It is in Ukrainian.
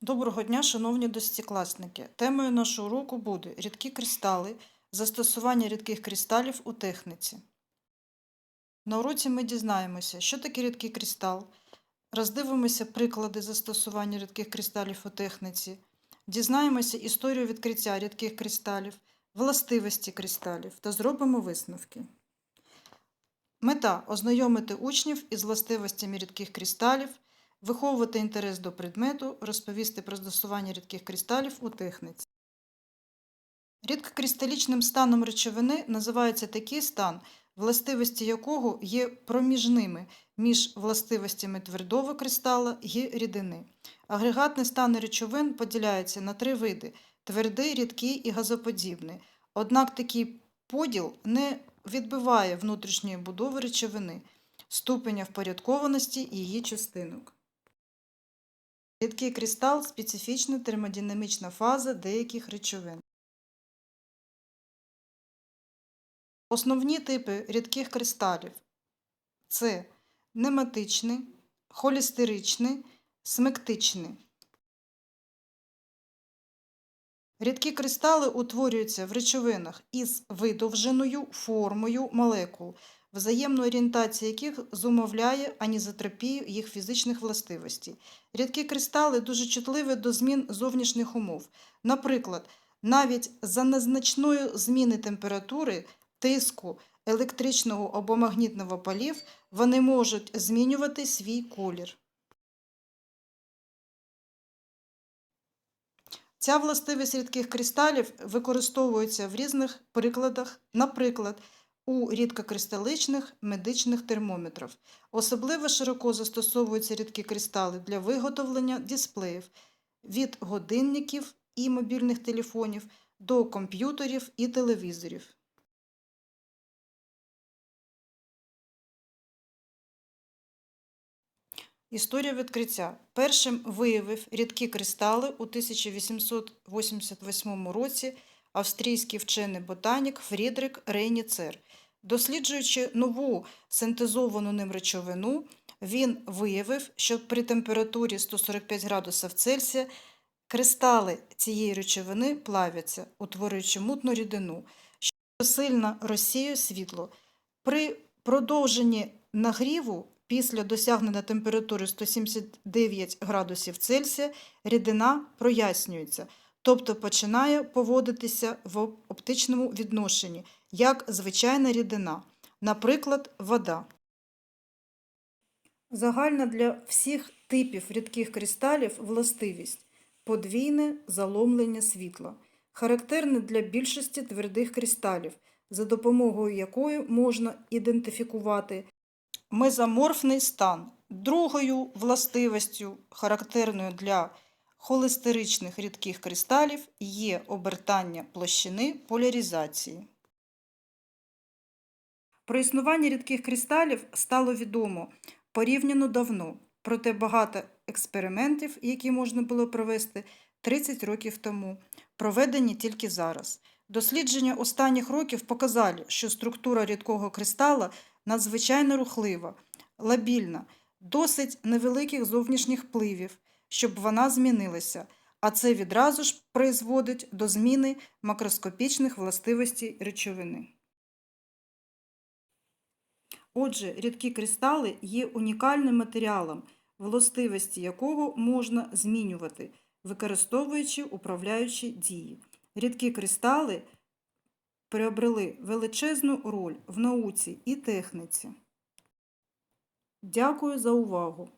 Доброго дня, шановні десятикласники. Темою нашого уроку буде рідкі кристали, застосування рідких кристалів у техніці. На уроці ми дізнаємося, що таке рідкий кристал, роздивимося приклади застосування рідких кристалів у техніці, дізнаємося історію відкриття рідких кристалів, властивості кристалів та зробимо висновки. Мета ознайомити учнів із властивостями рідких кристалів, виховувати інтерес до предмету, розповісти про застосування рідких кристалів у техніці. Рідкокристалічним станом речовини називається такий стан, властивості якого є проміжними між властивостями твердого кристала і рідини. Агрегатні стани речовин поділяються на три види твердий, рідкий і газоподібний. Однак такий поділ не відбиває внутрішньої будови речовини, ступеня впорядкованості її частинок. Рідкий кристал специфічна термодинамічна фаза деяких речовин. Основні типи рідких кристалів це нематичний, холістеричний, смектичний. Рідкі кристали утворюються в речовинах із видовженою формою молекул, взаємна орієнтація яких зумовляє анізотропію їх фізичних властивостей. Рідкі кристали дуже чутливі до змін зовнішніх умов. Наприклад, навіть за незначної зміни температури, тиску, електричного або магнітного полів вони можуть змінювати свій колір. Ця властивість рідких кристалів використовується в різних прикладах, наприклад, у рідкокристаличних медичних термометрах. Особливо широко застосовуються рідкі кристали для виготовлення дисплеїв від годинників і мобільних телефонів до комп'ютерів і телевізорів. Історія відкриття. Першим виявив рідкі кристали у 1888 році австрійський вчений ботанік Фрідрик Рейніцер. Досліджуючи нову синтезовану ним речовину, він виявив, що при температурі 145 градусів Цельсія кристали цієї речовини плавяться, утворюючи мутну рідину, що сильно розсіює світло. При продовженні нагріву після досягнення температури 179 градусів Цельсія рідина прояснюється, тобто починає поводитися в оптичному відношенні, як звичайна рідина, наприклад, вода. Загальна для всіх типів рідких кристалів властивість подвійне заломлення світла, характерне для більшості твердих кристалів, за допомогою якої можна ідентифікувати мезоморфний стан. Другою властивістю, характерною для холестеричних рідких кристалів, є обертання площини поляризації. Про існування рідких кристалів стало відомо порівняно давно, проте багато експериментів, які можна було провести 30 років тому, проведені тільки зараз. Дослідження останніх років показали, що структура рідкого кристала надзвичайно рухлива, лабільна, досить невеликих зовнішніх впливів, щоб вона змінилася, а це відразу ж призводить до зміни макроскопічних властивостей речовини. Отже, рідкі кристали є унікальним матеріалом, властивості якого можна змінювати, використовуючи управляючі дії. Рідкі кристали приобрели величезну роль в науці і техніці. Дякую за увагу!